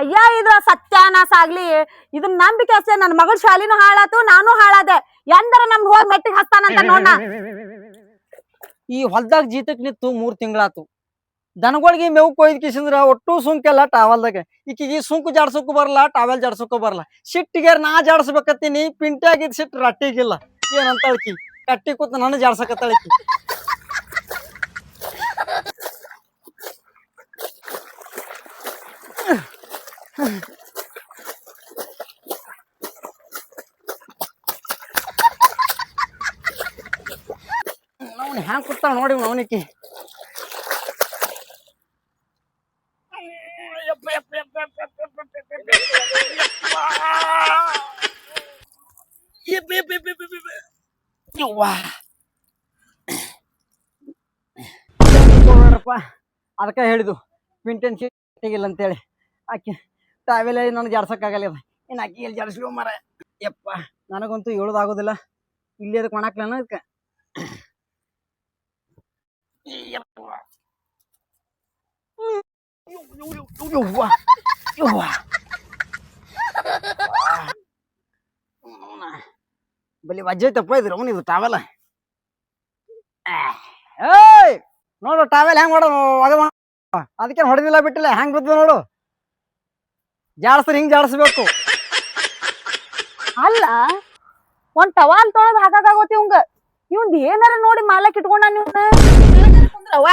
ಅಯ್ಯ ಇದ್ರ ಸತ್ಯಾನಾಸ ಆಗ್ಲಿ ಇದನ್ ನಂಬಿಕೆ ಅಷ್ಟೇ ನನ್ ಮಗಳ ಶಾಲಿನೂ ಹಾಳಾತು ನಾನು ಹಾಳಾದೆ ಎಂದರ ನಮ್ಗ್ ಹೋಗಿ ಮೆಟ್ಟಿಗೆ ಹಸ್ತಾನಂತ ನೋಡ ಈ ಹೊಲ್ದಾಗ ಜೀತಕ್ ನಿಂತು ಮೂರ್ ತಿಂಗಳಾತು ದನಗಳಿಗೆ ಮೇವು ಕೊಯ್ದ ಕಿಸಿಂದ್ರ ಒಟ್ಟು ಸುಂಕೆಲ್ಲ ಟಾವಲ್ದಾಗ ಈಕಿಗೆ ಸುಂಕು ಜಾಡ್ಸೋಕು ಬರಲ್ಲ ಟಾವೆಲ್ ಜಾಡ್ಸೋಕು ಬರಲ್ಲ ಸಿಟ್ಟಿಗೆ ನಾ ಜಾಡ್ಸ್ಬೇಕತ್ತೀನಿ ಪಿಂಟಿ ಆಗಿದ್ ಸಿಟ್ಟು ರಟ್ಟಿಗಿಲ್ಲ ಏನಂತಾಳಕಿ ಕಟ್ಟಿ ಕೂತ್ ನಾನು ಜಾಡ್ಸಕತ್ತಾಳಕಿ ಅವ್ನು ಹ್ಯಾಂಗ ಕೊಡ್ತಾಳ ನೋಡಿ ಅವನಿಕಿ ಅದಕ್ಕೆ ಹೇಳಿದು ಪಿಂಟನ್ ಅಂತ ಅಂತೇಳಿ. ಆಕೆ ಟ್ರಾವೆಲ್ ನನಗೆ ಜಾಡ್ಸೋಕ್ಕಾಗಲ್ಲ ಇದು? ಏನು ಆಕಿ ಎಲ್ಲಿ ಜಾಡಿಸ್ಲೋ ಮರ ಯಪ್ಪ, ನನಗಂತೂ ಹೇಳೋದಾಗೋದಿಲ್ಲ. ಇಲ್ಲಿ ಅದಕ್ಕೆ ಮಾಡಾಕ್ಲನ ಅದಕ್ಕೆ ಬಲಿ ವಜ್ಜೈತಪ್ಪ ಇದ್ರ ಅವನು ಇದು ಟಾವೆಲ್. ಏಯ್, ನೋಡು ಟಾವೆಲ್ ಹೆಂಗ್ ಒಗ ಅದಕ್ಕೆ ಹೊಡೆದಿಲ್ಲ ಬಿಟ್ಟಿಲ್ಲ, ಹೆಂಗ್ ಬಿದ್ದು ನೋಡು. ಜಾಡ್ಸ್ರಿ, ಹಿಂಗ್ ಜಾಡ್ಸ್ಬೇಕು. ಅಲ್ಲ, ಒಂದ್ ಟವಾಲ್ ತೊಳೆದ್ ಹಾಕಾಗೋತಿ ಇವಂಗ. ಇವಂದ್ ಏನಾರ ನೋಡಿ ಮಾಲಕ್ ಇಟ್ಕೊಂಡ ಕುಂದ್ರವ್ವ.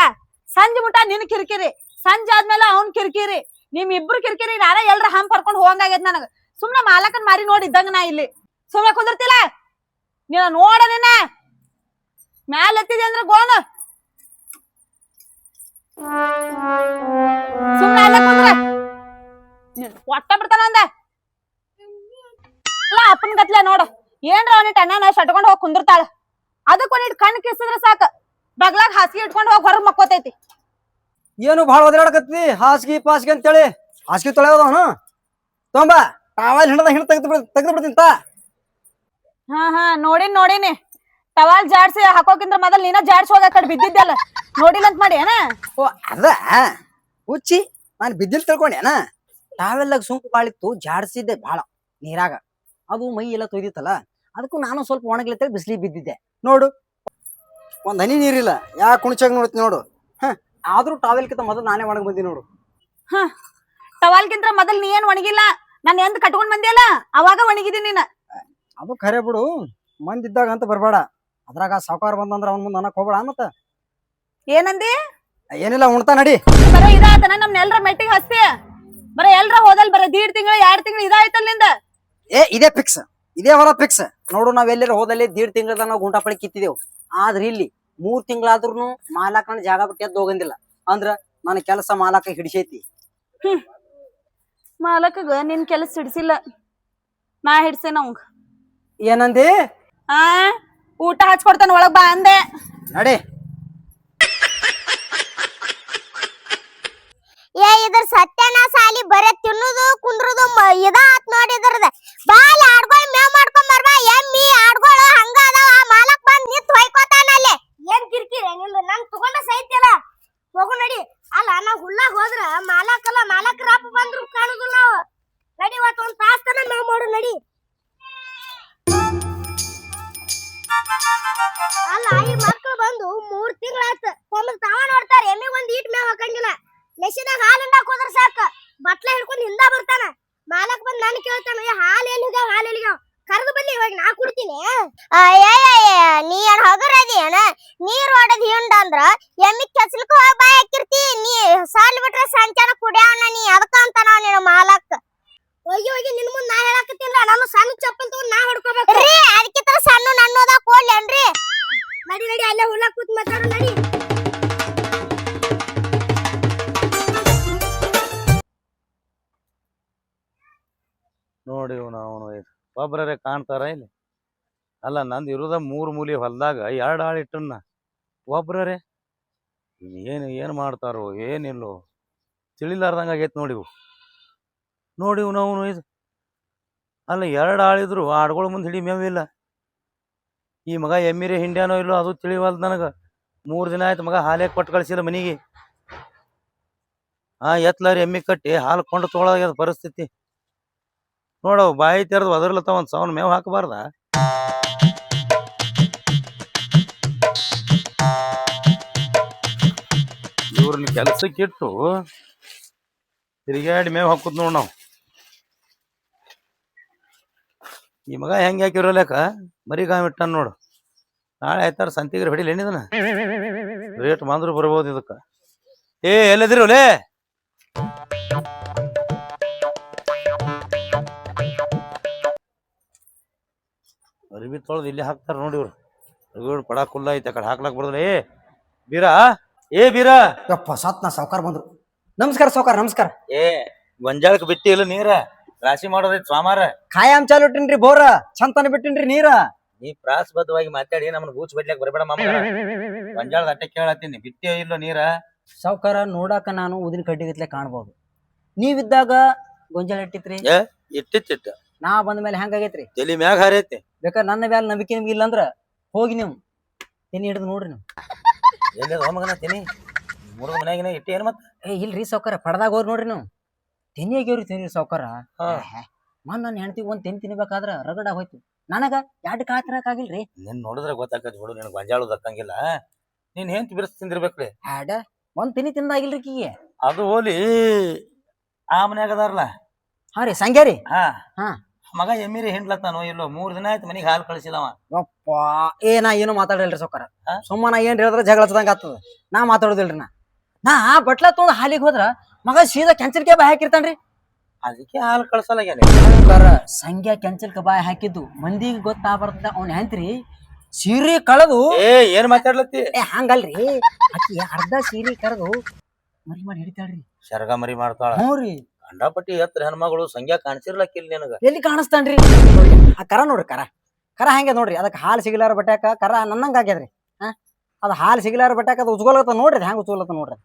ಸಂಜೆ ಮುಟ ನಿನ್ ಕಿರಿಕಿರಿ. ಸಂಜೆ ಆದ್ಮೇಲೆ ಅವ್ನ್ ಕಿರಿಕಿರಿ. ನಿಮ್ ಇಬ್ರು ಕಿರಿಕಿರಿ ನಾರ ಎಲ್ರ ಹಂಪ್ ಹರ್ಕೊಂಡ್ ಹೋಗಂಗಾಗೈತ್ ನನಗ. ಸುಮ್ನೆ ಮಾಲಕನ್ ಮಾರಿ ನೋಡಿ ಇದ್ದಂಗ ನಾ ಇಲ್ಲಿ. ಸುಮ್ನೆ ಕುಂದಿರ್ತಿಲ್ಲ? ನೀನ ನೋಡ ನಿನ್ನ. ಮ್ಯಾಲ ಎತ್ತಿದೆ ಅಂದ್ರೆ ಗೋನ? ಒಟ್ಟ ಬಿಡ್ತಾನ ಅಂದ. ಅಲ್ಲ ಅಪ್ಪನ ಗತ್ಲೆ ನೋಡು. ಏನ್ರ ಅವನಿಟ್ ಅನ್ನ ಶಟ್ಕೊಂಡ್ ಹೋಗಿ ಕುಂದಿರ್ತಾಳ. ಅದಕ್ಕೆ ಒಂದಿಟ್ ಕಣ್ ಕಿಸಿದ್ರ ಸಾಕ. ಬಗ್ಲಾಗ ಹಾಸಿಗೆ ಇಟ್ಕೊಂಡು ಹೋಗಿ ಹೊರಗ್ ಮಕ್ಕೋತೈತಿ. ಏನು ಭಾಳ ಒದರಾಡಕತ್ತಿ? ಹಾಸಿಗೆ ಪಾಸಿಗೆ ಅಂತೇಳಿ. ಹಾಸಿಗೆ ತೊಳೆಯೋದವನು ತೊಂಬ ಟವಾಲ್ ಹಿಡ್ದ ಹಿಡ್ ತೆಗೆದು ಬಿಡ್ ತೆಗೆದು ಬಿಡ್ತೀನಿ ತಾ. ಹಾ ಹಾ ನೋಡಿನ್ ನೋಡಿನಿ. ಟವಾಲ್ ಜಾಡ್ಸಿ ಹಾಕೋಕಿಂತ ಮೊದಲ್ ನೀನ ಜಾಡ್ಸಿ ಹೋಗ ಕಡೆ ಬಿದ್ದಿದ್ದಲ್ಲ ನೋಡಿಲ್ಲ ಅಂತ ಮಾಡಿ ಏನ? ಓ ಅದ ಹುಚ್ಚಿ ನಾನು ಬಿದ್ದಿಲ್ ತಿಳ್ಕೊಂಡೇನ ಟಾವೆಲ್ಲಾಗ ಸುಂಕು ಇತ್ತು ಜಾಡ್ಸಿದ್ದೆ ಭಾಳ ನೀರಾಗ. ಅದು ಮೈ ಎಲ್ಲ ತೊಯ್ದಿತ್ತಲ್ಲ ಅದಕ್ಕೂ ನಾನು ಸ್ವಲ್ಪ ಒಣಗ್ಲತ್ತೇಳಿ ಬಿಸಿಲಿಗೆ ಬಿದ್ದಿದ್ದೆ. ನೋಡು. ಒಂದು ಹನಿ ನೀರಿಲ್ಲ ಯಾ ಕುಣಚಾಗ ನೋಡ್ತಿ ನೋಡು. ಹ. ಆದ್ರೂ ಟಾವೆಲ್ಕಿಂತ ಮೊದಲು ನಾನೇ ಒಣಗಿ ಬಂದಿ ನೋಡು. ಟವಾಲ್ಕಿಂತ ಮೊದಲು ನೀ ಏನು ಒಣಗಿಲ್ಲ? ನಾನು ಎಂದ್ ಕಟ್ಕೊಂಡ್ ಬಂದಿಯಲ್ಲ? ಅವಾಗ ಒಣಗಿದೀನಿ ನೀನ. ಅದು ಖರೆ ಬಿಡು. ಮಂದಿದ್ದಾಗ ಅಂತ ಬರಬೇಡ. ಅದ್ರಾಗ ಸಾವುಕಾರ ಬಂದಂದ್ರ ಅವ್ನ ಮುಂದೆ ಅನ್ನಕ್ ಹೋಗ್ಬೇಡ ಮತ್ತ. ಏನಂದಿ? ಏನಿಲ್ಲ ಉಣ್ತಾ ನಡಿ. ಬರೀ ಇದಾತನ ನಮ್ನ ಎಲ್ರ ಮೆಟ್ಟಿಗೆ ಹಸ್ತಿ. ಬರೀ ಎಲ್ರ ಹೋದಲ್ ಬರ ದೀಡ್ ತಿಂಗಳ ಎರಡ್ ತಿಂಗಳ ಇದಾಯ್ತಲ್ನಿಂದ? ಏ ಇದೇ ಫಿಕ್ಸ್ ಇದೇ ಹೊರ ಫಿಕ್ಸ್ ನೋಡು ನಾವ್ ಎಲ್ಲರ ಹೋದಲ್ಲಿ ದೀಡ್ ತಿಂಗಳದ ನಾವು ಗುಂಟಾಪಳಿ ಕಿತ್ತಿದೆವು. ಆದ್ರ ಇಲ್ಲಿ ಮೂರ್ ತಿಂಗಳಾದ್ರೂ ಮಾಲಾಕನ ಜಾಗ ಬಿಟ್ಟು ಎದ್ದು ಹೋಗಂದಿಲ್ಲ. ಅಂದ್ರ ನನ್ನ ಕೆಲಸ ಮಾಲಾಕ ಹಿಡಿಸೈತಿ. ಮಾಲಕಗ ನಿನ್ ಕೆಲಸ ಹಿಡಿಸಿಲ್ಲ. ನಾ ಹಿಡ್ಸೇನ ಅವಂಗ ಏನಂದಿ? ಆ? ಊಟ ಹಚ್ಕೊಡ್ತಾನ ಒಳಗ್ ಬಾ ಅಂದೆ. ನಡಿ ಏ ಇದ್ರ ಸತ್ಯನಾಶ ಸಾಲಿ ಬರೇ ತಿನ್ನುದು, ಕುಂದ್ರುದು ಇದ ಆತ್ ನೋಡಿ ಇದ್ರದ. ಬಾಲ್ ಆಡ್ಗೊಳ್ ಮೇವ್ ಮಾಡ್ಕೊಂಡ್ ಬರ್ಬಾ ಎಮ್ಮಿ ಆಡ್ಗೊಳು ಹಂಗ ಅದಾವ? ಆ ಮಾಲಕ್ ಬಂದ್ ನಿಂತ್ ಹೊಯ್ಕೋತಾನಲ್ಲಿ ಏನ್ ಕಿರ್ಕಿರಿ ನಿಂದು ನನ್ ತಗೊಂಡ ಸೈತಿಯಲ್ಲ ಹೋಗು ನಡಿ. ಅಲ್ಲ, ನಾ ಹುಲ್ಲಾಗ ಹೋದ್ರ ಮಾಲಕಲ್ಲ ಮಾಲಕ್ ಅಪ್ಪ ಬಂದ್ರು ಕಾಣುದು ನಾವು. ನಡಿ ಇವತ್ತು ಒಂದ್ ತಾಸ್ ತನ ಮೇವ್ ಮಾಡು, ನಡಿ. ಅಲ್ಲ, ಈ ಮಕ್ಕಳು ಬಂದು ಮೂರ್ ತಿಂಗಳಾಯ್ತು ತಮ್ಮ ತಾವ ನೋಡ್ತಾರೆ ಎಮ್ಮಿ ಒಂದ್ ಈಟ್ ಮೇವ್ ಹಾಕಂಗಿಲ್ಲ. ಮೆಷಿನಾಗ ಹಾಲು ಒಬ್ಬರೇ ಕಾಣ್ತಾರ ಇಲ್ಲಿ? ಅಲ್ಲ, ನಂದು ಇರೋದ ಮೂರು ಮೂಲಿ ಹೊಲ್ದಾಗ ಎರಡು ಆಳು ಇಟ್ಟನ್ನ. ಒಬ್ರರೆ? ಏನು ಏನು ಮಾಡ್ತಾರೋ, ಏನಿಲ್ಲೋ. ತಿಳಿಲಾರ್ದಂಗೆ ಆಗೈತೆ ನೋಡಿ ನೋಡಿವು ನೋಡಿ ಇವನು ಅವನು ಇದು. ಅಲ್ಲ, ಎರಡು ಆಳಿದ್ರು ಆಡ್ಗಳ ಮುಂದೆ ಹಿಡಿ ಮೇವಿಲ್ಲ ಈ ಮಗ ಎಮ್ಮಿರಿ ಹಿಂಡ್ಯಾನೋ ಇಲ್ಲೋ, ಅದು ತಿಳಿವಲ್ದು ನನಗೆ. ಮೂರು ದಿನ ಆಯ್ತು ಮಗ ಹಾಲೇ ಕೊಟ್ಟು ಕಳಿಸಿಲ್ಲ ಮನೆಗೆ. ಆ ಎತ್ಲಾರಿ ಎಮ್ಮಿ ಕಟ್ಟಿ ಹಾಲು ಕೊಂಡು ತೊಗೊಳಗ್ಯದ ಪರಿಸ್ಥಿತಿ. ನೋಡವ್ ಬಾಯಿ ತೆರೆದು ಒದರ್ಲತ್ತ ಒಂದು ಸೌನ್ ಮೇವ್ ಹಾಕಬಾರ್ದ? ಇವ್ರನ್ನ ಕೆಲ್ಸಕ್ಕಿಟ್ಟು ತಿರುಗಾಡಿ ಮೇವ್ ಹಾಕುದ್ ನೋಡ್ ನಾವು. ಈ ಮಗ ಹೆಂಗೆ ಹಾಕಿರಲ್ಯಾಕ ಮರಿ ಗಾಮ್ ಇಟ್ಟಾನ ನೋಡು. ನಾಳೆ ಆಯ್ತಾರ ಸಂತಿಗ್ರಿ ಹೊಡಿಲಿ ಏನಿದನ ರೇಟ್ ಬಂದ್ರು ಬರ್ಬೋದು ಇದಕ್ಕ. ಏ ಎಲ್ಲದಿರೋಲೇ ಅರಿವಿ ತೊಳ್ದು ಇಲ್ಲಿ ಹಾಕ್ತಾರೆ ನೋಡಿ ಇವ್ರು. ಅರ್ಬಿ ಪಡ ಕುಲ್ಲ ಐತೆ ಆ ಕಡೆ ಹಾಕ್ಲಾಕ್ ಬರೋದಿಲ್ಲ. ಏ ಬೀರಾ? ಏ ಬೀರಾ? ಯಪ್ಪ ಸತ್ನ ಸಾವ್ಕಾರ ಬಂದ್ರು. ನಮಸ್ಕಾರ ಸಾವ್ಕಾರ ನಮಸ್ಕಾರ. ಏ ಗೊಂಜಾಳಕ್ ಬಿಟ್ಟಿ ಇಲ್ಲ ನೀರ? ರಾಶಿ ಮಾಡೋದೈತಿ ಸ್ವಾಮಾರ. ಖಾಯಂ ಚಾಲು ಇಟ್ಟಿನ್ರಿ ಬೋರ ಚಂತನ ಬಿಟ್ಟಿನ್ರಿ ನೀರ. ನೀ ಪ್ರಾಸಬದ್ಧವಾಗಿ ಮಾತಾಡಿ ನಮ್ಮನ್ನ ಗೂಚ್ ಬಡ್ಲಕ್ ಬರಬೇಡ ಮಾಮ. ಗೊಂಜಾಳದ ಅಟ್ಟೆ ಕೇಳತ್ತೀನಿ ಬಿಟ್ಟೇ ಇಲ್ಲ ನೀರ. ಸಾವ್ಕಾರ ನೋಡಾಕ ನಾನು ಉದಿನ ಕಡ್ಡಿಗತ್ಲೆ ಕಾಣ್ಬೋದು. ನೀವಿದ್ದಾಗ ಗೊಂಜಾಳ ಇಟ್ಟಿತ್ರಿ? ಏ ಇಟ್ಟಿತ್ತಿಟ್ಟ ನಾ ಬಂದ ಮೇಲೆ ಹೆಂಗಾಗೈತ್ರಿ ತಲಿ ಮ್ಯಾಗ ಹಾರೈತಿ. ಬೇಕಾದ್ರೆ ನನ್ನ ಮ್ಯಾಲ ನಂಬಿಕೆ ನಿಮ್ಗೆ ಇಲ್ಲ ಅಂದ್ರ ಹೋಗಿ ನೀವು. ತಿನ್ನಿ ಹಿಡಿದು ನೋಡ್ರಿ ನೀವು. ಎಲ್ಲಿ ಹೋಮಗನ ತಿನಿ? ಮುರಿದ ಮನ್ಯಾಗಿನ ಇಟ್ಟಿ ಏನ್ ಮತ್ತ? ಏ ಇಲ್ರಿ ಸೌಕರ್ಯ ಪಡ್ದಾಗ ಹೋರ್ ನೋಡ್ರಿ ನೀವು. ತಿನ್ನಿ ಆಗ್ಯವ್ರಿ ತಿನ್ನಿ ಸಾವ್ಕಾರ. ಹಾ. ಮನ್ ನನ್ನ ಹೆಂಡತಿ ಒಂದು ತಿನ್ ತಿನ್ಬೇಕಾದ್ರ ರಗಡ ಹೋಯ್ತು. ನನಗ ಎರಡು ಕಾಳು ನಿನ್ ನೋಡಿದ್ರೆ ಗೊತ್ತಾಕತ್ ಬಿಡು ನಿನ್ ಗೊಂಜಾಳು ದಕ್ಕಂಗಿಲ್ಲ. ನೀನ್ ಹೆಂತ ಬಿರ್ಸ್ ತಿಂದಿರ್ಬೇಕ್ರಿ. ಹ್ಯಾಡ ಒಂದ್ ತೆನಿ ತಿಂದಾಗಿಲ್ರಿ ಕಿ ಅದು ಹೋಲಿ ಆ ಮನ್ಯಾಗ ಅದಾರಲ್ಲ ಹಾ ರೀ ಸಂಗ್ಯಾರಿ ಹಾ. ಹಾ. ಮಗ ಎಮ್ಮಿರಿ ಹಿಂಡ್ಲತ್ತಾನೋ ಇಲ್ಲೋ ಮೂರ್ ದಿನ ಆಯ್ತು ಮನಿಗೆ ಹಾಲು ಕಳಿಸಿದವ ಯಪ್ಪ ಏ ನಾ ಏನು ಮಾತಾಡಲ್ರಿ ಸೊಕ್ಕರ ಸುಮ್ಮನ ಏನ್ ಹೇಳಿದ್ರೆ ಜಗಳ ಹಚ್ಚದಂಗ ಆಗ್ತದ ನಾ ಮಾತಾಡೋದಿಲ್ರಿ ನಾ. ನಾ ಬಟ್ಲ ತೊಗೊಂಡ್ ಹಾಲಿಗೆ ಹೋದ್ರ ಮಗ ಸೀದಾ ಕೆಂಚಲ್ಕೆ ಬಾಯ್ ಹಾಕಿರ್ತಾನ್ರಿ? ಅದಕ್ಕೆ ಹಾಲು ಕಳ್ಸಲ್ಲ ಸಾವ್ಕಾರ ಸಂಗ್ಯಾ ಕೆಂಚಲ್ಕ ಬಾಯ್ ಹಾಕಿದ್ದು ಮಂದಿಗೆ ಗೊತ್ತಾ ಬರ್ತದ ಅವ್ನ ಹೆಂತ್ರಿ ಸೀರೆ ಕಳೆದು ಏ ಏನ್ ಮಾತಾಡ್ಲತ್ತಿ? ಏ ಹಂಗಲ್ರಿ. ಅಕ್ಕಿ ಅರ್ಧ ಸೀರೆ ಕರೆದು ಮರಿ ಮಾಡಿ ಹಿಡಿತಾಳ್ರಿ. ಶರ್ಗ ಮರಿ ಮಾಡ್ತಾಳ. ಹ್ಞೂ ರೀ. ಗಂಡಪಟ್ಟಿ ಎತ್ತರ ಹೆಣ್ಮಗಳು ಸಂಖ್ಯಾ ಕಾಣಿಸಿರ್ಲಕ್ಕಿಲ್ಲ ನಿನಗ. ಎಲ್ಲಿ ಕಾಣಿಸ್ತಾನ್ರಿ? ಆ ಕರ ನೋಡ್ರಿ ಕರ. ಕರ ಹಂಗೆ ನೋಡ್ರಿ? ಅದಕ್ಕೆ ಹಾಲು ಸಿಗಲಾರ ಬಟ್ಯಾಕ ಕರ ನನ್ನಂಗ ಆಗ್ಯದ್ರಿ. ಹಾ? ಅದು ಹಾಲು ಸಿಗಲಾರ ಬಟ್ಯಾಕ ಅದು ಉಜ್ಗೋಲತ್ತ ನೋಡ್ರಿ ಹೆಂಗೆ ಉಜ್ಗೋಲತ್ತ ನೋಡ್ರಿ.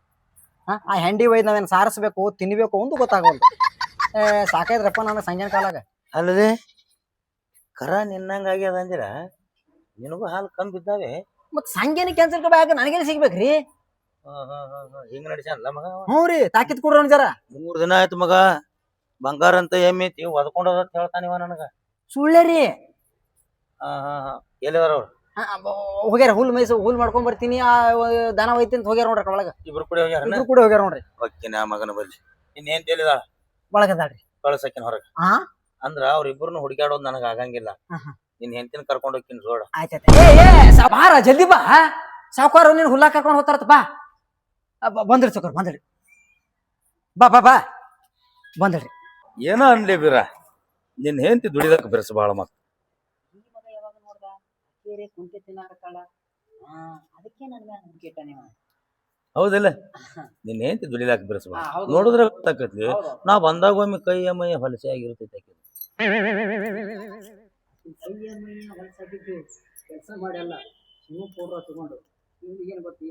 ಹಾ? ಆ ಹೆಂಡಿ ಒಯ್ದು ನಾವೇನು ಸಾರಿಸ್ಬೇಕು ತಿನ್ಬೇಕು ಒಂದು ಗೊತ್ತಾಗವಲ್ದು ಏ ಸಾಕೈದ್ರಪ್ಪ ನನಗೆ ಸಂಜೆ ಕಾಲಾಗ. ಅಲ್ಲದೆ ಕರ ನಿನ್ನಂಗ ಆಗ್ಯದ ಅಂದಿರ ನಿನಗೂ ಹಾಲು ಕಮ್ಮಿ ಬಿದ್ದಾವೆ ಮತ್ತೆ ಸಂಜೆನ ಕ್ಯಾನ್ಸಲ್ ಬಾಯಾಗ ನನಗೇನು ಸಿಗ್ಬೇಕ್ರಿ? ಹಿಂಗ ನಡಿಸಲ್ಲ ಮಗ. ಹ್ಞೂ ರೀ ತಾಕಿತ್ ಕೊಡ್ರಿ ಜರ. ಮೂರ್ ದಿನ ಆಯ್ತು ಮಗ. ಬಂಗಾರ ಅಂತ ಎಮ್ಮಿ ಐತಿ ಒದ್ಕೊಂಡದ ಅಂತ ಹೇಳ್ತಾನಿವ ನನಗ. ಸುಳ್ಳೆ ರೀ. ಹಾ ಹಾ ಹಾ. ಎಲ್ಲಿದಾರ ಅವ್ರು? ಹಾ, ಬ- ಹೋಗ್ಯಾರ ಹುಲ್ ಮೈಸು ಹುಲ್ ಮಾಡ್ಕೊಂಡ್ ಬರ್ತೀನಿ. ಆ ವ- ದನ ಒಯ್ತಿ ಅಂತ ಹೋಗ್ಯಾರ ನೋಡ್ರಿ ಒಳಗ. ಇಬ್ರು ಕೂಡ ಹೋಗ್ಯಾರ ಇಬ್ರು ಕೂಡ ಹೋಗ್ಯಾರ ನೋಡ್ರಿ. ಹೊಕ್ಕಿನ ಆ ಮಗನ ಬಲ್ಲಿ. ಇನ್ನೇನ್ ತಿಳಿದಾಳ ಒಳಗದಾಳ್ರಿ. ಕಳ್ಸಕಿನ ಹೊರಗ. ಹಾ ಅಂದ್ರ ಅವ್ರಿಬ್ರು ಹುಡುಗಾಡೋದು ನನಗ ಆಗಂಗಿಲ್ಲ. ಹಾ, ಹಾ. ನಿನ್ ಹೆಂಡತಿನ ಕರ್ಕೊಂಡ್ ಹೋಗ್ತೀನಿ ಜೋಡ ಆಯ್ತಾಯ್ತು ಏ ಏ ಸಾ- ಬಾರ ಜಲ್ದಿ ಬಾ. ಸಾವುಕಾರ ನೀನ್ ಹುಲ್ಲಾ ಕರ್ಕೊಂಡ್ ಹೋಗ್ತಾರತ್ ಆ, ಬ- ಬಂದ್ರಿ ಸಾವುಕಾರ ಬಂದ್ರಿ. ಬಾ ಬಾ ಬಾ. ಬಂದ್ರಿ. ಏನೋ ಅನ್ಲಿ ಬೀರ? ನಿನ್ ಹೆಂಡತಿ ದುಡಿದಕ್ಕೆ ಬಿರಸ ಬಾಳ ಮತ್ತೆ ಅದಕ್ಕೆ ನನ್ನ ಹೌದಿಲ್ಲ? ನಿನ್ ಹೆಂಡತಿ ದುಡಿಲಾಕ ಬಿರಸ ಹೌದು. ನೋಡಿದ್ರೆ ಗೊತ್ತಾಕತ್ಲಿ ನಾ ಬಂದಾಗ ಒಮ್ಮೆ ಕೈ ಮೈಯ ಹೊಲಸೆ ಆಗಿರ್ತೈತಿ ಆಕಿ ಕೆಲಸ ಮಾಡಲ್ಲ ತಗೊಂಡು. ಏನು ಗೊತ್ತು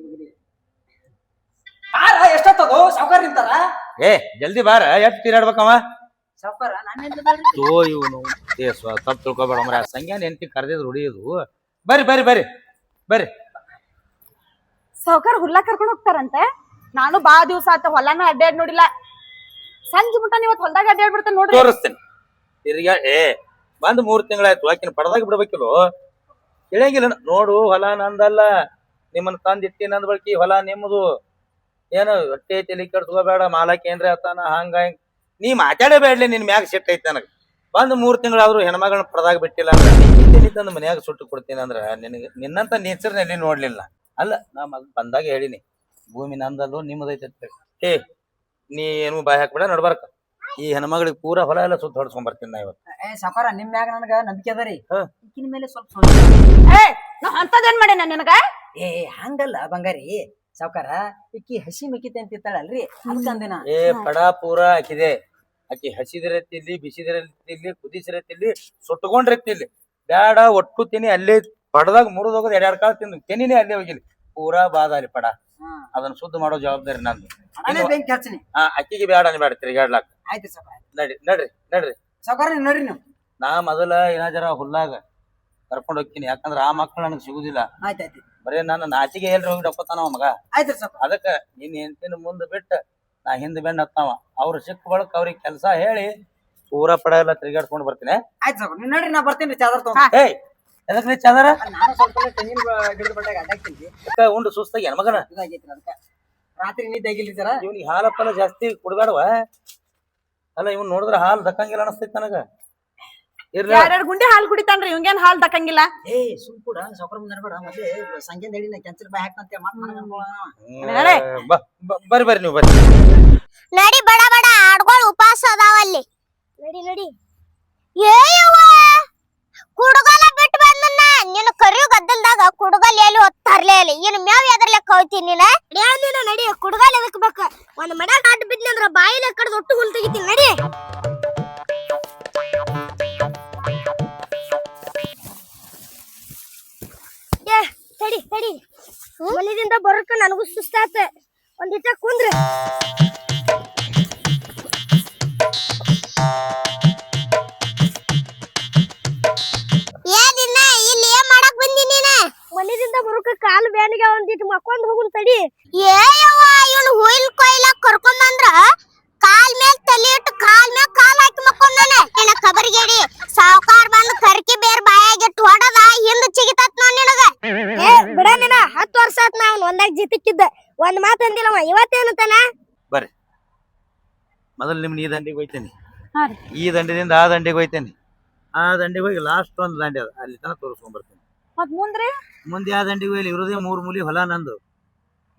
ಸಾವುಕಾರ ನಿಂತಾರ? ಏ ಜಲ್ದಿ ಬಾರ ಎಷ್ಟ್ ತಿರಾಡ್ಬೇಕವ? ಸಾವುಕಾರ ತೋ ಇವನು. ಏ ಸ್ವ ತಪ್ಪು ತಿಳ್ಕೊಬೇಡ ಮರ ಸಂಜ್ಞಾನ ಎಂತಿ ಕರೆದಿದ್ ಹೊಡಿಯೋದು ಬರ್ರಿ ಬರ್ರಿ ಬರ್ರಿ ಬರ್ರಿ. ಸಾವ್ಕಾರ ಹುಲ್ಲ ಕರ್ಕೊಂಡ್ ಹೋಗ್ತಾರಂತೆ? ನಾನು ಬಾ ದಿವಸ ಆತ ಹೊಲನ ಅಡ್ಡಾಡ್ ನೋಡಿಲ್ಲ. ಸಂಜೆ ಮುಟ್ಟ ಇವತ್ ಹೊಲ್ದಾಗ ಅಡ್ಡಾಡ್ ಬಿಡ್ತೇನೆ ನೋಡ್ರಿ. ತೋರಿಸ್ತೇನೆ. ತಿರ್ಗಾ ಏ ಬಂದ್ ಮೂರ್ ತಿಂಗಳಾಯ್ತು ಆಕಿನ ಪಡ್ದಾಗ ಬಿಡ್ಬೇಕಿಲ್ಲ? ತಿಳಿಯಂಗಿಲ್ಲ ನ- ನೋಡು ಹೊಲ ನಂದಲ್ಲ. ನಿಮ್ಮನ್ನ ತಂದಿಟ್ಟಿ ನಂದ್ ಬಳಕಿ ಹೊಲ ನಿಮ್ಮದು. ಏನು ಹೊಟ್ಟೆ ತಲೆ ಕೆಡ್ಸ್ಕೋಬೇಡ ಮಾಲಕ್ ಏನ್ರಿ ಅತ್ತಾನ ಹಂಗ ಹಿಂಗ್. ನೀ ಮಾತಾಡಬೇಡ್ಲಿ ನಿನ್ ಮ್ಯಾಗ ಸಿಟ್ಟ ಐತಿ ನನಗ. ಬಂದ್ ಮೂರ್ ತಿಂಗಳಾದ್ರು ಹೆಣ್ಮಗಳನ್ನ ಪಡ್ದಾಗ ಬಿಟ್ಟಿಲ್ಲ ಅಂದ್ರೆ ನಿಂತಿ ತಂದು ಮನ್ಯಾಗ ಸುಟ್ಟು ಕೊಡ್ತೀನಿ ಅಂದ್ರ ನಿನಗೆ ನಿನ್ನಂತ ನೇಚರ್ ಎಲ್ಲಿ ನೋಡ್ಲಿಲ್ಲ. ಅಲ್ಲ ನಾ ಮಗ ಬಂದಾಗ ಹೇಳಿನಿ ಭೂಮಿ ನಂದಲ್ಲು ನಿಮ್ಮದೈತೆ ಅಂತ ಹೇಳಿ. ಏ ನೀ ಏನು ಬಾಯ್ ಹಾಕ್ಬೇಡ ನಡ್ಬಾರ್ಕ ಈ ಹೆಣ್ಮಗಳಿಗೆ ಪೂರ ಹೊಲ ಎಲ್ಲ ಸುತ್ತ ಹೊಡ್ಸ್ಕೊಂಡ್ ಬರ್ತೀನಿ ನಾ ಇವತ್ತು ಏ ಸಕಾರ ನಿಮ್ ಮ್ಯಾಗ ನನಗ ನಂಬಿಕೆ ಅದ ರೀ ಹಾ. ಈಕಿನ ಮೇಲೆ ಸ್ವಲ್ಪ ಸ್ವಲ್ಪ ಏ ನಾ ಅಂತದೇನ್ ಮಾಡ್ಯಾನ ನಿನಗ? ಏ ಹಂಗಲ್ಲ ಬಂಗಾರಿ. ಸಾವುಕಾರ ಈಕಿ ಹಸಿ ಮೆಕ್ಕಿತೆ ಅಂತ ಇರ್ತಾಳಲ್ರಿ ಅದಕ್ಕಂದಿನ ಏ ಪಡ ಪೂರ ಹಾಕಿದೆ ಅಕ್ಕಿ ಹಸಿದ್ರೆ ತಿಲ್ಲಿ ಬಿಸಿದ್ರೆ ತಿಲ್ಲಿ ಕುದಿಸಿದ್ರೆ ತಿಲ್ಲಿ ಸುಟ್ಕೊಂಡ್ರೆ ತಿಲ್ಲಿ ಬ್ಯಾಡ ಒಟ್ಟು ತಿನಿ ಅಲ್ಲೇ ಪಡದಾಗ ಮುರಿದೋಗೋದು ಎರಡ್ ಕಾಲ ತಿಂದು ತೆನಿನೇ. ಅಲ್ಲೇ ಹೋಗಿಲ್ಲ ಪೂರಾ ಬಾದಾಲಿ ಪಡ. ಅದನ್ನ ಶುದ್ಧ ಮಾಡೋ ಜವಾಬ್ದಾರಿ ನಂದು. ಹಾ ಬೆಂಕಿ ಹಚ್ಚನಿ. ಆ ಅಕ್ಕಿಗೆ ಬ್ಯಾಡ ಅನ್ಬೇಡ ತಿರ್ಗಾಡ್ಲಾಕ. ಆಯ್ತು ಸಾವುಕಾರ ನಡ್ರಿ ನಡ್ರಿ ಸಾವುಕಾರ ನೀವು ನೋಡ್ರಿ ನೀವು. ನಾ ಮೊದಲ ಏನ ಜರ ಹುಲ್ಲಾಗ ಕರ್ಕೊಂಡ್ ಹೋಗ್ತೀನಿ. ಯಾಕಂದ್ರ ಆ ಮಕ್ಕಳು ನನಗೆ ಸಿಗುದಿಲ್ಲ. ಆಯ್ತಾಯ್ತು ಬರೇ ನನ್ನ ನಾಚಿಗೆ ಎಲ್ರಿ ಹೋಗಿ ಡಪ್ಪತ್ತಾನ ಮಗ. ಆಯ್ತು ಸರ್. ಅದಕ್ಕ ನಿನ್ನ ಹೆಂಡತಿನ ಮುಂದೆ ಬಿಟ್ಟು ನಾ ಹಿಂದೆ ಬೆನ್ನ ಹತ್ತಾವ. ಅವ್ರು ಸಿಕ್ಕ ಬಳಕ ಅವ್ರಿಗೆ ಕೆಲಸ ಹೇಳಿ ಪೂರ ಪಡ ಎಲ್ಲ ತಿರುಗಾಡ್ಕೊಂಡು ಬರ್ತೀನಿ. ಆಯ್ತು ಸರ್. ನೀನ್ ನೋಡ್ರಿ ನಾ ಬರ್ತೀನಿ ಚಾದರ್ ತಗೊಂಡ್. ಏಯ್ ಚದರ? ನಾನು ಸ್ವಲ್ಪ ತೆಂಗಿನ ಗಿಡದ ಬಡ್ಡಾಗ ಅಡ್ಡಾಕ್ತೀನಿ ಅಕ್ಕ ಉಂಡು ಸುಸ್ತಾಗಿ ಮಗನ? ಅದಕ್ಕ. ರಾತ್ರಿ ನೀ ತೆಗಿಲಿ ಸರ ಇವ್ನಿಗೆ ಹಾಲಪ್ಪನ ಜಾಸ್ತಿ ಕುಡ್ಬೇಡವ ಅಲ್ಲ ಇವ್ನು ನೋಡಿದ್ರೆ ಹಾಲು ದಕ್ಕಂಗಿಲ್ಲ ಅನಸ್ತೈತಿ ನನಗ. ಇರ್ಲಿ. ಗುಂಡಿ ಹಾಲು ಕುಡಿತಾನ್ರಿ ಇವಂಗೇನ್ ಹಾಲು ತಕ್ಕಂಗಿಲ್ಲ? ಏ ಸುಮ್ ಕೂಡ ಸೌಕರ್ ಮುಂದೆ ನಡ್ಬೇಡ. ಮತ್ತೆ ಸಂಜೆ ನಡಿ ನಾ ಕೆಂಚಲ್ ಬಾಯ್ ಹಾಕ್ತಂತೆ ನಡೆ. ಬರ್ರಿ ಬರ್ರಿ ನೀವು ಬರ್ರಿ. ನಡಿ ಬಡ ಬಡ ಆಡ್ಗಳು ಉಪವಾಸ ಅದಾವಲ್ಲಿ ನಡಿ ನಡಿ. ಏಯವ್ವ ಕುಡುಗಲ ಬಿಟ್ಟು ಬಂದನ್ನ ನಿನ್ನ ಕರಿಯು ಗದ್ದಲ್ದಾಗ ಕುಡುಗಲ್ ಎಲ್ಲಿ ಹೊತ್ತಾರ್ಲೇ ಇಲ್ಲ ಇನ್ನು ಮೇವ್ ಎದ್ರಲೆ ಕೌತೀನಿ ನೀನ? ನೀನ ನಡಿ ಕುಡುಗಲ್ ಎದಕ್ಬೇಕು ಒಂದ್ ಮಡ ಕಾಟ್ ಬಿದ್ನಿ ಅಂದ್ರ ಬಾಯಿಲೆ ಕಡ್ದು ಒಟ್ಟು ಹುಲ್ ತೆಗಿತೀನಿ ನಡಿ. ತಡಿ ತಡಿ. ಮನೆದಿಂದ ಬರೋಕ ನನಗೂ ಸುಸ್ತಾತ. ಒಂದಿಟ ಕುಂದ್ರ. ಮನೆದಿಂದ ಬರೋಕ ಕಾಲು ಬ್ಯಾನಿಗೆ ಒಂದಿಟ್ಟು ಮಕ್ಕೊಂಡ್ ಹೋಗುನ್ ತಡಿ. ಏಯವ್ವ ಇವನು ಹುಯಿಲ್ ಕೊಯ್ಲ ಕರ್ಕೊಂಡ್ ಬಂದ್ರ? ಕಾಲ್ ಮೇಲೆ ತಲೆ ಇಟ್ಟು ಕಾಲ್ ಮೇಲೆ ಕಾಲ್ ಹಾಕಿ ಮಕ್ಕೊಂಡಾನೆ ನಿನ್ನ ಕಬರಿಗೇಡಿ ಸಾವ್ಕಾರ್ ಬಂದು ಕರ್ಕಿ ಬೇರ್ ಬಾಯಾಗಿಟ್ಟು ಹೊಡದ ಹಿಂದ ಚಿಗಿತತ್ ನೋಡ್ ನಿನಗ. ಏ ಬಿಡ ನೀನ ಹತ್ತು ವರ್ಷ ಆತ್ ನಾ ಅವ್ನು ಒಂದಾಗ ಜಿತಿಕ್ಕಿದ್ದ. ಒಂದ್ ಮಾತ್ ಅಂದಿಲ್ಲವ ಬರ್ರಿ. ಮೊದಲು ನಿಮ್ ಈ ದಂಡಿಗೆ ಹೋಯ್ತೇನೆ. ಹಾ ಈ ದಂಡದಿಂದ ಆ ದಂಡಿಗೆ ಹೋಯ್ತೇನೆ. ಆ ದಂಡಿಗೆ ಹೋಗಿ ಲಾಸ್ಟ್ ಒಂದು ದಂಡಿ ಅದ ಅಲ್ಲಿ ತನಕ ತೋರಿಸ್ಕೊಂಡ್ ಬರ್ತೀನಿ. ಮತ್ ಮುಂದ್ರಿ? ಮುಂದೆ ಆ ದಂಡಿಗೆ ಹೋಗಿ ಇರೋದೇ ಮೂರು ಮೂಲಿ ಹೊಲ ನಂದು.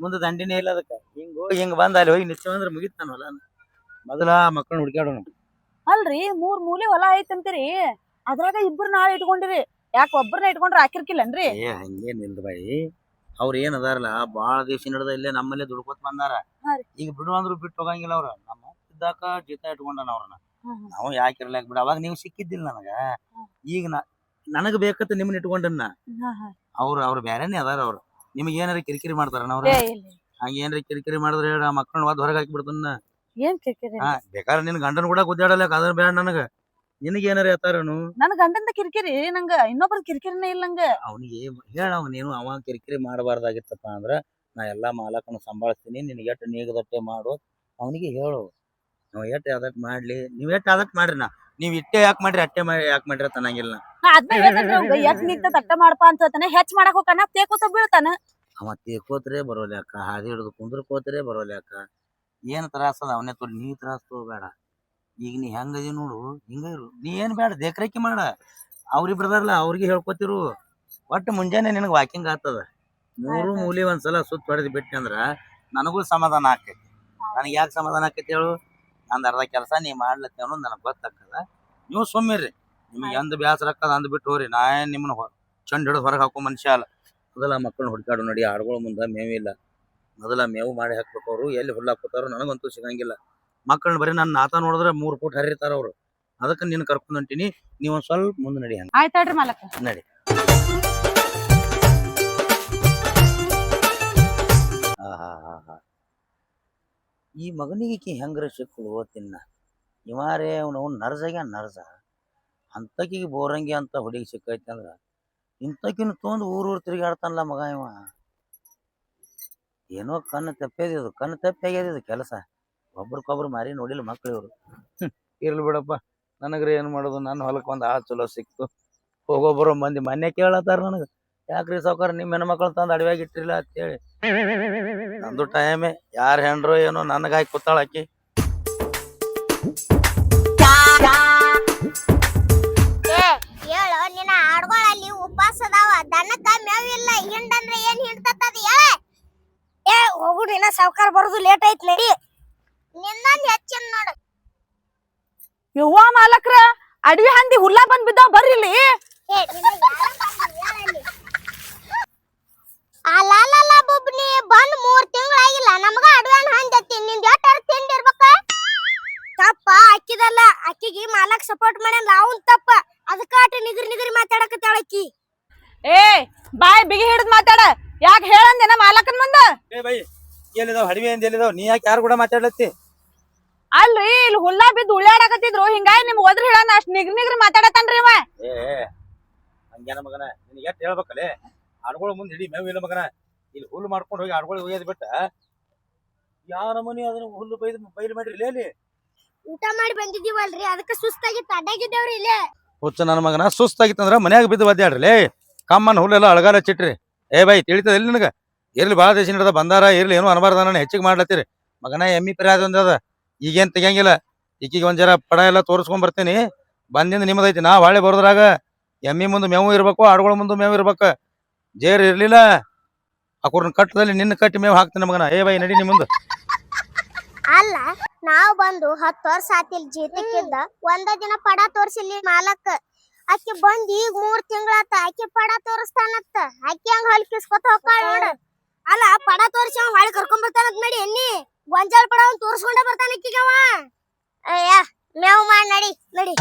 ಮುಂದೆ ದಂಡಿನೇ ಇಲ್ಲ ಅದಕ್ಕೆ. ಹಿಂಗ್ ಹೋಗಿ ಹಿಂಗ್ ಬಂದ ಅಲ್ಲಿ ಹೋಗಿ ನಿತ್ಯ ಅಂದ್ರೆ ಮುಗಿತ್ ನಾನು ಹೊಲ ಮೊದಲ ಮಕ್ಕಳನ್ನ ಹುಡುಕಾಡೋಣ ಅಲ್ರಿ ಮೂರ್ ಮೂಲೆ ಹೊಲ ಐತಂತೀರಿ ಅದ್ರಾಗ ಇಬ್ರು ನಾಳೆ ಇಟ್ಕೊಂಡಿರಿ. ಯಾಕೆ ಒಬ್ಬರನ್ನ ಇಟ್ಕೊಂಡ್ರೆ ಹಾಕಿರ್ಕಿಲ್ಲನ್ರಿ? ಏ ಹಂಗೇನಿಲ್ಲ ಬಾಯಿ. ಅವ್ರ ಏನ್ ಅದಾರಲ್ಲ ಬಾಳ ದಿವಸ ನಡೆದ ಇಲ್ಲೇ ನಮ್ಮಲ್ಲೇ ದುಡ್ಕೋತ್ ಬಂದಾರ. ಈಗ ಬಿಡು ಅಂದ್ರು ಬಿಟ್ಟು ಹೋಗಂಗಿಲ್ಲ ಅವ್ರ. ನಮ್ಮ ಇದ್ದಾಕ ಜೀತ ಇಟ್ಕೊಂಡನ ಅವ್ರನ್ನ. ನಾವು ಯಾಕೆ ಇರ್ಲಾಕ್ ಬಿಡ ಅವಾಗ ನೀವು ಸಿಕ್ಕಿದ್ದಿಲ್ಲ ನನಗ. ಈಗ ನನಗ ನನಗ್ ಬೇಕತ್ತ ನಿಮ್ಮನ್ನ ಇಟ್ಕೊಂಡನ್ನ. ಅವ್ರ ಅವ್ರ ಬ್ಯಾರೇನೆ ಅದಾರ ಅವ್ರು. ನಿಮಗೆ ಏನಾರ ಕಿರಿಕಿರಿ ಮಾಡ್ತಾರ ಅವ್ರ? ಹಂಗ ಏನಾರ ಕಿರಿಕಿರಿ ಮಾಡಿದ್ರೆ ಹೇಳ ಮಕ್ಕಳನ್ನ ಹೊರಗೆ ಹಾಕಿ ಬಿಡ್ತನ್ನ ಏನ್ ಕಿರಿಕಿರಿ? ಹಾ ಬೇಕಾದ್ರೆ ನಿನ್ ಗಂಡನ್ ಕೂಡ ಗುದ್ದಾಡಲಕ್ ಅದ್ರ ಬೇಡ ನನಗ. ನಿನಗೆ ಏನಾರ ಹೇಳ್ತಾರನು ನನ್ ಗಂಡಂದ ಕಿರಿಕಿರಿ ನಂಗ ಇನ್ನೊಬ್ರ ಕಿರಿಕಿರಿನೇ ಇಲ್ಲ ನಂಗ. ಅವನಿಗೆ ಹೇಳ ಅವನೇನು ಅವ ಕಿರಿಕಿರಿ ಮಾಡಬಾರ್ದಾಗಿತ್ತಪ್ಪ ಅಂದ್ರ ನಾ ಎಲ್ಲಾ ಮಾಲಕನ ಸಂಭಾಳಿಸ್ತೀನಿ ನಿನಗೆ ಎಷ್ಟು ನೀಗದಟ್ಟೆ ಮಾಡು. ಅವನಿಗೆ ಹೇಳು ನಾವು ಎಟ್ಟು ಅದಟ್ ಮಾಡ್ಲಿ ನೀವ್ ಎಟ್ಟು ಅದಟ್ ಮಾಡ್ರಿ ನಾ ನೀವ್ ಇಟ್ಟೆ ಯಾಕೆ ಮಾಡ್ರಿ ಅಟ್ಟೆ ಮಾಡಿ ಯಾಕೆ ಮಾಡ್ರಿ ತನಗಿಲ್ಲ ಅದ್ನ ಹೇಳ್ತೇನ್ರಿ ಅವಂಗ ತಟ್ಟ ಮಾಡಪ್ಪ ಅಂತ ಹೇಳ್ತಾನೆ ಹೆಚ್ಚ್ ಮಾಡಕ್ ತೇಕೋತ ಬೀಳ್ತಾನ. ಅವ ತೇಕೋತ್ರೆ ಬರೋಲ್ಯಾಕ ಹಾದಿ ಹಿಡಿದು ಕುಂದ್ರಕೋತ್ರೆ ಬರೋಲ್ಯಾಕ. ಏನ್ ತ್ರಾಸ ಅದ ಅವನೇ ತೋರಿ ನೀ ತ್ರಾಸ ತಗೋಬೇಡ ಈಗ ನೀ ಹೆಂಗದಿ ನೋಡು ಹಿಂಗ ಇರು. ನೀ ಏನ್ ಬೇಡ ದೇಖರೇಖಿ ಮಾಡ. ಅವ್ರಿಬ್ರದಾರಲ್ಲ ಅವ್ರಿಗೆ ಹೇಳ್ಕೊತಿರು ಒಟ್ಟು ಮುಂಜಾನೆ ನಿನಗೆ ವಾಕಿಂಗ್ ಆಗ್ತದ. ಮೂರು ಮೂಲಿ ಒಂದ್ಸಲ ಸುತ್ತ ಹೊಡೆದು ಬಿಟ್ಟಿ ಅಂದ್ರ ನನಗೂ ಸಮಾಧಾನ ಆಕೈತಿ. ನನಗೆ ಯಾಕೆ ಸಮಾಧಾನ ಆಕೈತಿ ಹೇಳು? ನಂದು ಅರ್ಧ ಕೆಲಸ ನೀ ಮಾಡ್ಲತ್ತಿ ಅನ್ನೋದು ನನಗೆ ಗೊತ್ತಾಗ್ತದ. ನೀವು ಸುಮ್ಮಿರಿ. ನಿಮಗೆ ಎಂದ ಬ್ಯಾಸರ ಆಕ್ಕದ ಅಂದ್ ಬಿಟ್ಟು ಹೋರಿ ನಾ ಏನ್ ನಿಮ್ಮನ್ನ ಚಂಡ್ ಹಿಡಿದು ಹೊರಗೆ ಹಾಕೋ ಮನುಷ್ಯ ಅಲ್ಲ. ಮೊದಲ ಮಕ್ಕಳನ್ನ ಹುಡ್ಕಾಡು ನೋಡಿ ಆಡ್ಗಳ ಮುಂದೆ ಮೇವಿಲ್ಲ ಮೊದಲ ಮೇವು ಮಾಡಿ ಹಾಕ್ಬೇಕು ಅವರು. ಎಲ್ಲಿ ಹುಲ್ಲು ಹಾಕೋತಾರೋ ನನಗಂತೂ ಸಿಗಂಗಿಲ್ಲ. ಮಕ್ಕಳನ್ನ ಬರೀ ನನ್ನ ನಾತ ನೋಡಿದ್ರೆ ಮೂರು ಫೂಟ್ ಹರಿತಾರ ಅವರು. ಅದಕ್ಕೆ ನೀನು ಕರ್ಕೊಂಡು ಹೊಂಟೀನಿ. ನೀವು ಒಂದು ಸ್ವಲ್ಪ ಮುಂದೆ ನಡಿ ಹಂಗ. ಆಯ್ತಾಡ್ರಿ ಮಾಲಕ. ನಡಿ. ಆಹಾಹಾಹಾ. ಈ ಮಗನಿಗೆ ಈಕಿ ಹೆಂಗ್ರ ಸಿಕ್ಕಳು ತಿನ್ನ. ಇವಾರೇ ಅವನು ನರ್ಸಾಗ್ಯ ನರ್ಸ ಅಂತಕಿಗೆ ಬೋರಂಗಿ ಅಂತ ಹುಡುಗಿ ಸಿಕ್ಕೈತೆ ಅಂದ್ರೆ ಇಂಥಕಿನ ತೊಂದು ಊರು ಊರು ತಿರುಗಾಡ್ತಾನಲ್ಲ ಮಗ ಇವ. ಏನೋ ಕಣ್ಣು ತಪ್ಪೇದು ಇದು ಕಣ್ಣು ತಪ್ಪಿ ಆಗ್ಯದ ಇದು ಕೆಲಸ. ಒಬ್ರಿಗೊಬ್ರು ಮಾರಿ ನೋಡಿಲ್ಲ ಮಕ್ಳು ಇವರು. ಇರ್ಲಿ ಬಿಡಪ್ಪ. ನನಗ್ರಿ ಏನು ಮಾಡೋದು? ನನ್ನ ಹೊಲಕ್ಕೆ ಒಂದು ಆ ಚಲೋ ಸಿಕ್ತು. ಹೋಗೋಬರೋ ಮಂದಿ ಮೊನ್ನೆ ಕೇಳತ್ತಾರ ನನಗೆ. ಯಾಕ್ರಿ ಸಾವುಕಾರ ನಿಮ್ಮ ಹೆಣ್ಮಕ್ಳು ತಂದು ಅಡವ್ಯಾಗ ಅಂತ ಅಂತೇಳಿ. ನಂದು ಟೈಮೇ. ಯಾರ ಹೆಣ್ರು ಏನೋ ಕೂತಾಳ ಹೇಳು, ನಿನ್ನ ಆಡ್ಗಳಲ್ಲಿ ಉಪವಾಸ ಅದಾವ. ದನಕ್ಕ ಮೇವಿಲ್ಲ. ಹಿಂಡಂದ್ರೆ ಏನ್ ಹಿಂಡ್ತದ ಹೇಳ. ಏ ಹೋಗು ಇನ್ನ ಸಾವುಕಾರ ಬರೋದು ಲೇಟ್ ಐತ್ ನಡಿ. ನಿನ್ನೊಂದ್ ಹೆಚ್ಚಿನ ನೋಡು. ಯವ್ವ ಮಾಲಕ್ರ ಅಡವಿ ಹಂದಿ ಹುಲ್ಲ ಬಂದ್ ಬಿದ್ದಾವ್ ಬರ್ರಿ ಇಲ್ಲಿ. ಏ ನಿನ್ನ ಯಾರ ಬಂದ್ರು ಹೇಳಲ್ಲಿ ಅಲಾಲಲ್ಲ ಬೊಬ್ನಿ ಬಂದ್ ಮೂರ್ ತಿಂಗಳಾಗಿಲ್ಲ. ನಮಗ ಅಡ್ವಾನ್ ಹಂದತಿ. ನಿಂದ ತಿಂಡಿ ತಿಂದಿರ್ಬೇಕ ತಪ್ಪ ಅಕ್ಕಿದಲ್ಲ. ಅಕ್ಕಿಗೆ ಮಾಲಕ್ ಸಪೋರ್ಟ್ ಮಾಡ್ಯಾನ ಅವನ್ ತಪ್ಪ. ಅದಕ್ಕ ನಿಗ್ರಿ ನಿಗ್ರಿ ಮಾತಾಡಕತ್ತಾಳ ಅಕ್ಕಿ. ಏ ಬಾಯ್ ಬಿಗಿ ಹಿಡಿದ್ ಮಾತಾಡ. ಯಾಕೆ ಹೇಳಂದೇನ ಬೈ ಎಲ್ಲಿದಾವ್ ಹಡವಿ ಅಂತ ಎಲ್ಲಿದಾವ್ ನೀ ಯಾಕೆ ಯಾರು ಕೂಡ ಮಾತಾಡ್ಲತ್ತಿ? ಅಲ್ರಿ ಇಲ್ಲಿ ಹುಲ್ಲಾ ಬಿದ್ದು ಉಳ್ಳಾಡಕತ್ತಿದ್ರು. ಹಿಂಗಾಗಿ ನಿಮ್ ಒದ್ರ ಹೇಳ ಅಷ್ಟ್ ನಿಗ್ ನಿಗ್ರಿ ಮಾತಾಡತಾನ್ರಿ ಇವ. ಏ ಹಂಗೇನ ಮಗನ? ನಿನಗೆ ಎಷ್ಟು ಹೇಳ್ಬೇಕಲ್ಲೇ ಆಡ್ಗಳ ಮುಂದೆ ಹಿಡಿ ಮೇವು ಇಲ್ಲ ಮಗನ. ಇಲ್ಲಿ ಹುಲ್ಲು ಮಾಡ್ಕೊಂಡು ಹೋಗಿ ಆಡ್ಗಳಿಗೆ ಒಯ್ಯೋದು ಬಿಟ್ಟ. ಯಾರ ಮನಿ ಅದನ್ನ ಹುಲ್ಲು ಬೈದು ಬೈಲು ಮಾಡಿರ್ಲಿ ಅಲ್ಲಿ? ಊಟ ಮಾಡಿ ಬಂದಿದೀವಲ್ರಿ ಅದಕ್ಕ ಸುಸ್ತಾಗಿತ್ತು ಅಡ್ಡಾಗಿದ್ದೇವ್ರಿ ಇಲ್ಲೇ. ಹುಚ್ಚ ನನ್ನ ಮಗನ ಸುಸ್ತಾಗಿತ್ತಂದ್ರ ಮನ್ಯಾಗ ಬಿದ್ದು ಒದ್ದಾಡ್ರಿ ಕಮ್ಮನ್ ಹುಲ್ಲೆಲ್ಲ ಅಳಗಾಲ ಚಿಟ್ರಿ ಏ ಬೈ ತಿಳಿತದ ಎಲ್ಲಿ ನಿನಗ? ಇರ್ಲಿ ಭಾಳ ದೇಶ ನಡೆದ ಬಂದಾರ, ಇರ್ಲಿ, ಏನೋ ಅನ್ಬಾರ್ದ ನಾನು ಹೆಚ್ಚಿಗೆ ಮಾಡ್ಲತ್ತೀರಿ. ಮಗನ ಎಮ್ಮಿ ಪರಿ ಅದ ಅದ, ಈಗೇನ್ ತೆಗಿಯಂಗಿಲ್ಲ. ಈಕಿಗೆ ಒಂದ್ ಜರ ಪಡ ಎಲ್ಲ ತೋರಿಸ್ಕೊಂಡ್ ಬರ್ತೀನಿ. ಬಂದಿಂದ ನಿಮ್ಮದೈತಿ, ನಾ ಹೊಳೆ ಬರೋದ್ರಾಗ ಎಮ್ಮಿ ಮುಂದೆ ಮೇವು ಇರ್ಬೇಕು, ಆಡುಗಳ ಮುಂದೆ ಮೇವು ಇರ್ಬೇಕು. ಜೇರ್ ಇರ್ಲಿಲ್ಲ, ಅಕೂರ್ನ ಕಟ್ಟದಲ್ಲಿ ನಿನ್ನ ಕಟ್ಟಿ ಮೇವು ಹಾಕ್ತೀನಿ ಮಗನ. ಏ ಬೈ, ನಡಿ ನಿಮ್ಮಂದು. ಅಲ್ಲ, ನಾವ್ ಬಂದು ಹತ್ತು ವರ್ಷ ಆತಿಲ್ ಜೀತಕ್ಕಿಂತ ಒಂದ ದಿನ ಪಡ ತೋರ್ಸಿಲ್ಲಿ ಮಾಲಕ್. ಆಕಿ ಬಂದ್ ಈಗ ಮೂರ್ ತಿಂಗಳಾತ ಆಕಿ ಪಡ ತೋರಿಸ್ತಾನತ್ತ ಆಕಿ ಹಂಗ ಹೊಲ್ಕಿಸ್ಕೊತ ಹೋಗ್ತಾಳ ನೋಡ. ಅಲ್ಲ ಪಡ ತೋರಿಸಿ ಅವ ಹೊಳಿ ಕರ್ಕೊಂಡ್ ಬರ್ತಾನಂತ ನೋಡಿ ಎನ್ನಿ ಗೊಂಜಾಳ ಪಡ ಅವ್ನ್ ತೋರ್ಸ್ಕೊಂಡ ಬರ್ತಾನ ಅಯ್ಯ ಮೇವ್ ಮಾಡಿ ನಡಿ. ನಡಿ.